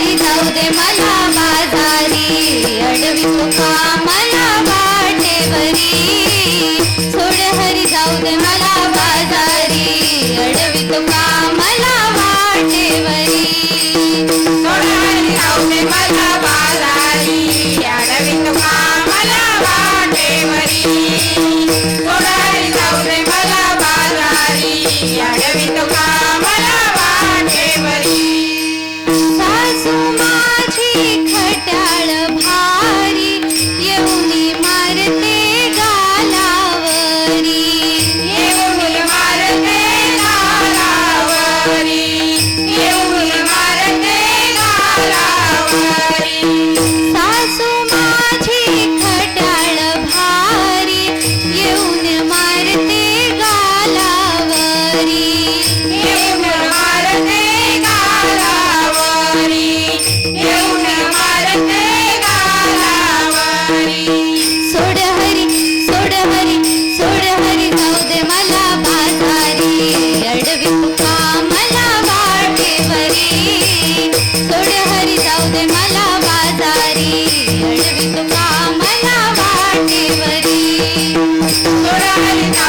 नाही जाऊ दे मला बाजारी अडवी तुका मला वाटे सोड हरी जाऊ दे मला बाजारी. अडवी तुका मला वाटे सोड जाऊ दे मला बाजारी. अडवी तुका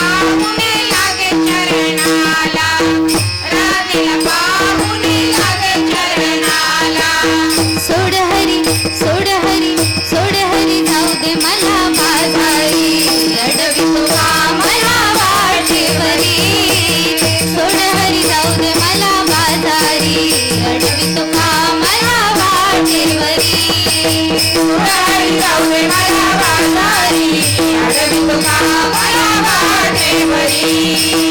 Bye. Thank you.